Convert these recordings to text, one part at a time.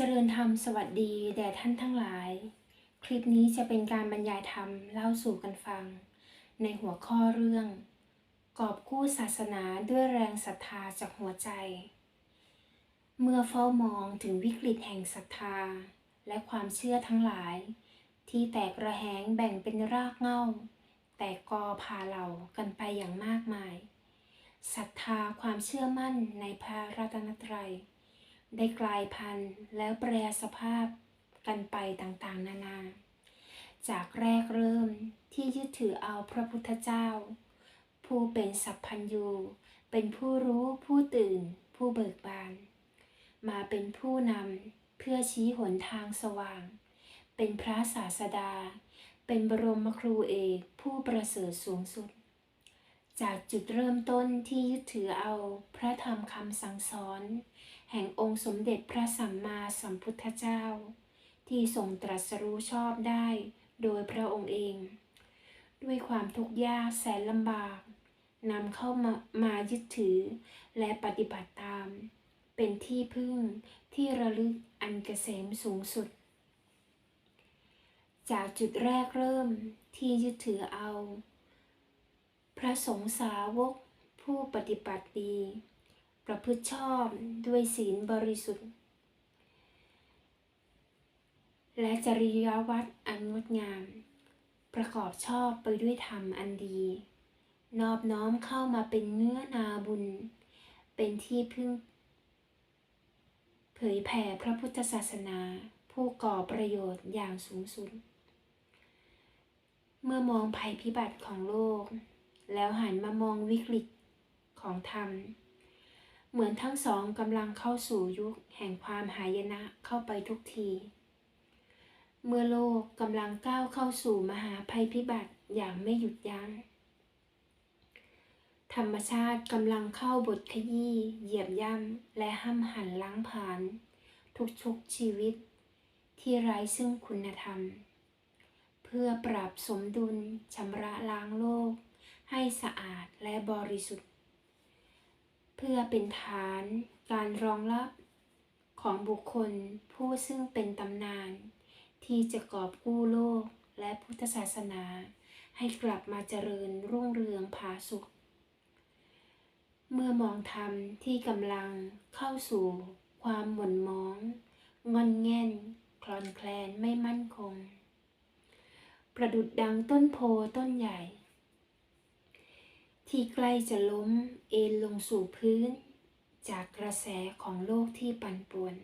เจริญธรรมสวัสดีแด่ท่านทั้งหลาย คลิปนี้จะเป็นการบรรยายธรรมเล่าสู่กันฟัง ในหัวข้อเรื่อง กอบกู้ศาสนาด้วยแรงศรัทธาจากหัวใจ เมื่อเฝ้ามองถึงวิกฤตแห่งศรัทธา และความเชื่อทั้งหลาย ที่แตกระแหงแบ่งเป็นรากเหง้าแต่กอพาเหล่ากันไปอย่างมากมายศรัทธาความเชื่อมั่นในพระรัตนตรัย ได้กลายพันธุ์แล้วแปรสภาพกันไปต่างๆ นานา จากแรกเริ่มที่ยึดถือเอาพระพุทธเจ้า ผู้เป็นสัพพัญญูเป็นผู้รู้ผู้ตื่น ผู้เบิกบาน มาเป็นผู้นำเพื่อชี้หนทางสว่าง เป็นพระศาสดา เป็นบรมครูเอกผู้ประเสริฐสูงสุด จากจุดเริ่มต้นที่ยึดถือเอาพระธรรมคำสั่งสอน แห่งองค์สมเด็จพระสัมมาสัมพุทธเจ้า ที่ทรงตรัสรู้ชอบได้โดยพระองค์เอง ด้วยความทุกข์ยากแสนลำบากนำเข้ามามายึดถือ และปฏิบัติตาม เป็นที่พึ่งที่ระลึกอันเกษมสูงสุด จากจุดแรกเริ่มที่ยึดถือเอา พระสงฆ์สาวกผู้ปฏิบัติดี ประพฤติชอบด้วยศีลบริสุทธิ์ และจริยวัตรอันงดงาม ประกอบชอบไปด้วยธรรมอันดี นอบน้อมเข้ามาเป็นเนื้อนาบุญ เป็นที่พึ่ง เผยแผ่พระพุทธศาสนาผู้ก่อประโยชน์อย่างสูงสุด เมื่อมองภัยพิบัติของโลก แล้วหันมามองวิกฤตของธรรม เหมือนทั้งสองกำลังเข้าสู่ยุคแห่งความหายนะเข้าไปทุกที เมื่อโลกกำลังก้าวเข้าสู่มหาภัยพิบัติอย่างไม่หยุดยัง้ง ธรรมชาติกำลังเข้าบทขยี้เหยียบย่ำและห้ำหันล้างผาน ทุกชุกชีวิต ที่ไร้ซึ่งคุณธรรม เพื่อปรับสมดุลชำระล้างโลก ให้สะอาดและบริสุทธิ์ เพื่อเป็นฐานการรองรับของบุคคลผู้ซึ่งเป็นตำนาน ที่จะกอบกู้โลกและพุทธศาสนา ให้กลับมาเจริญรุ่งเรืองผาสุข เมื่อมองธรรมที่กำลังเข้าสู่ความหม่นมองงอนแง่นคลอนแคลนไม่มั่นคง ประดุดดังต้นโพต้นใหญ่ ที่ใกล้จะล้มเอ็นลงสู่พื้น จากกระแสของโลกที่ปั่นป่วน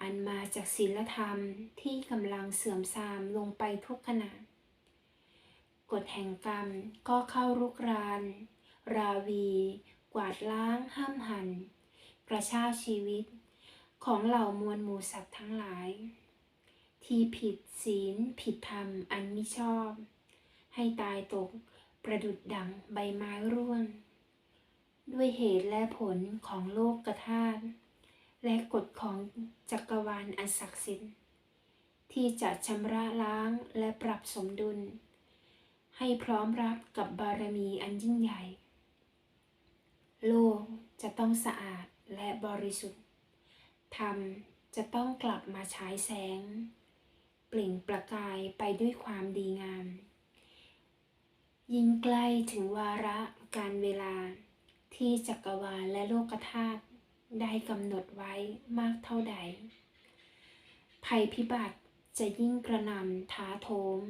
อันมาจากศีลธรรมที่กำลังเสื่อมทรามลงไปทุกขณะกฎแห่งกรรมก็เข้ารุกราน ราวี กวาดล้าง ห้ามหัน กระชากชีวิต ของเหล่ามวลหมู่สัตว์ทั้งหลาย ที่ผิดศีลผิดธรรมอันมิชอบ ให้ตายตก ประดุดดังใบไม้ร่วง ด้วยเหตุและผลของโลกกธาตุและกฎของจักรวาลอันศักดิ์สิทธิ์ที่จะชำระล้างและปรับสมดุล ให้พร้อมรับกับบารมีอันยิ่งใหญ่ โลกจะต้องสะอาดและบริสุทธิ์ ธรรมจะต้องกลับมาฉายแสง เปล่งประกายไปด้วยความดีงาม ยิ่งใกล้ถึงวาระการเวลา ที่จักรวาลและโลกธาตุได้กำหนดไว้มากเท่าใด ภัยพิบัติจะยิ่งกระนำท้าโถม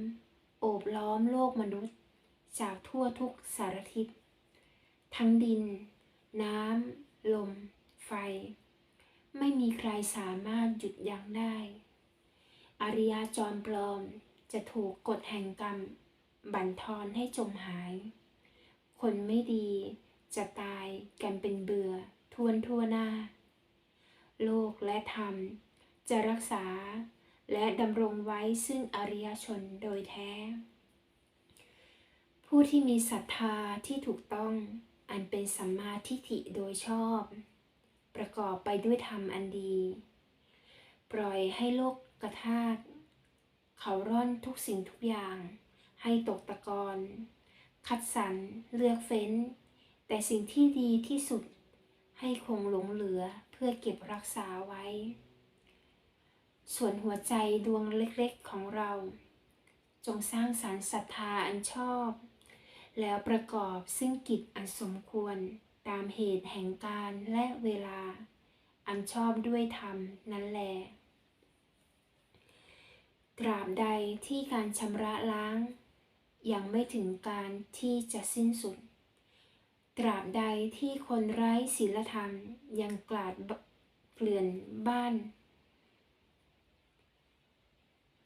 โอบล้อมโลกมนุษย์ จากทั่วทุกสารทิศ ทั้งดิน น้ำ ลม ไฟ ไม่มีใครสามารถหยุดยั้งได้ อริยจอมปลอมจะถูกกฎแห่งกรรม บั่นทอนให้จมหาย คนไม่ดีจะตายกันเป็นเบื่อทวนทั่วหน้า โลกและธรรมจะรักษาและดำรงไว้ซึ่งอริยชนโดยแท้ ผู้ที่มีศรัทธาที่ถูกต้องอันเป็นสัมมาทิฏฐิโดยชอบ ประกอบไปด้วยธรรมอันดี ปล่อยให้โลกกระทาตเขาร่อนทุกสิ่งทุกอย่าง ให้ตกตะกอนคัดสรรเลือกเฟ้น แต่สิ่งที่ดีที่สุดให้คงหลงเหลือเพื่อเก็บรักษาไว้ ส่วนหัวใจดวงเล็กๆของเรา จงสร้างสรรค์ศรัทธาอันชอบ แล้วประกอบซึ่งกิจอันสมควรตามเหตุแห่งการและเวลา อันชอบด้วยธรรมนั่นแหลตราบใดที่การชำระล้าง ยังไม่ถึงการที่จะสิ้นสุด ตราบใดที่คนไร้ศีลธรรมยังกลาดเกลื่อนบ้าน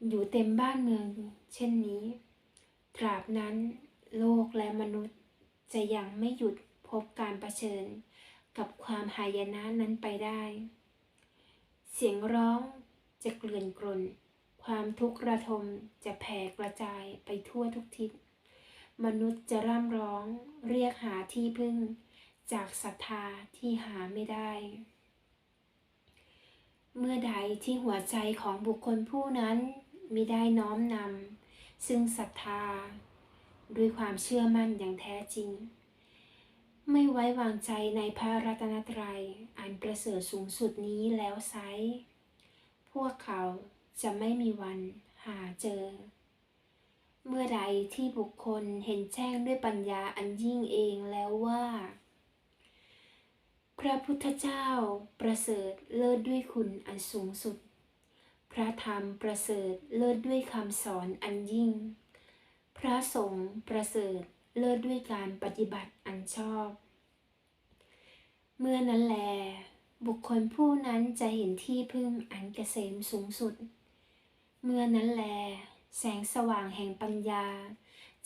อยู่เต็มบ้านเมืองเช่นนี้ ตราบนั้นโลกและมนุษย์จะยังไม่หยุดพบการประชิญกับความหายนะนั้นไปได้ เสียงร้องจะเกลื่อนกลน ความทุกข์ระทมจะแผ่กระจายไปทั่วทุกทิศ มนุษย์จะร่ำร้องเรียกหาที่พึ่ง จากศรัทธาที่หาไม่ได้ เมื่อใดที่หัวใจของบุคคลผู้นั้นมิได้น้อมนำซึ่งศรัทธา ด้วยความเชื่อมั่นอย่างแท้จริง ไม่ไว้วางใจในพระรัตนตรัยอันประเสริฐสูงสุดนี้แล้วไซ้พวกเขา จะไม่มีวันหาเจอ เมื่อใดที่บุคคลเห็นแจ้งด้วยปัญญาอันยิ่งเองแล้วว่า พระพุทธเจ้าประเสริฐเลิศด้วยคุณอันสูงสุด พระธรรมประเสริฐเลิศด้วยคำสอนอันยิ่ง พระสงฆ์ประเสริฐเลิศด้วยการปฏิบัติอันชอบ เมื่อนั้นแล บุคคลผู้นั้นจะเห็นที่พึ่งอันเกษมสูงสุด เมื่อนั้นแล แสงสว่างแห่งปัญญา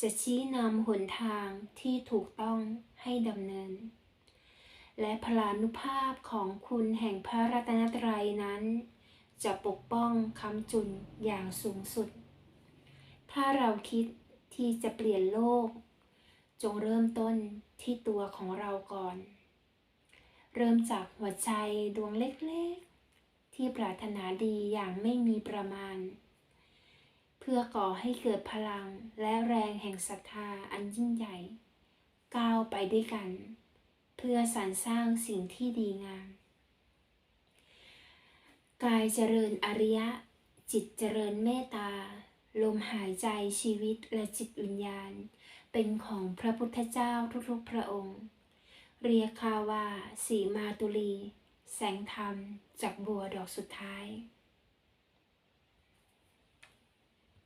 จะชี้นำหนทางที่ถูกต้องให้ดำเนิน และพลานุภาพของคุณแห่งพระรัตนตรัยนั้น จะปกป้องคำจุนอย่างสูงสุด ถ้าเราคิดที่จะเปลี่ยนโลก จงเริ่มต้นที่ตัวของเราก่อน เริ่มจากหัวใจดวงเล็กๆ ที่ปรารถนาดีอย่างไม่มีประมาณ พื่อก่อให้เกิดพลังและแรงแห่งศรัทธาอันยิ่งใหญ่ ก้าวไปด้วยกัน เพื่อสรรสร้างสิ่งที่ดีงาม กายเจริญอริยะ จิตเจริญเมตตา ลมหายใจชีวิตและจิตวิญญาณ เป็นของพระพุทธเจ้าทุกๆพระองค์ เรียกข้าว่าสีมาตุลี แสงธรรมจากบัวดอกสุดท้าย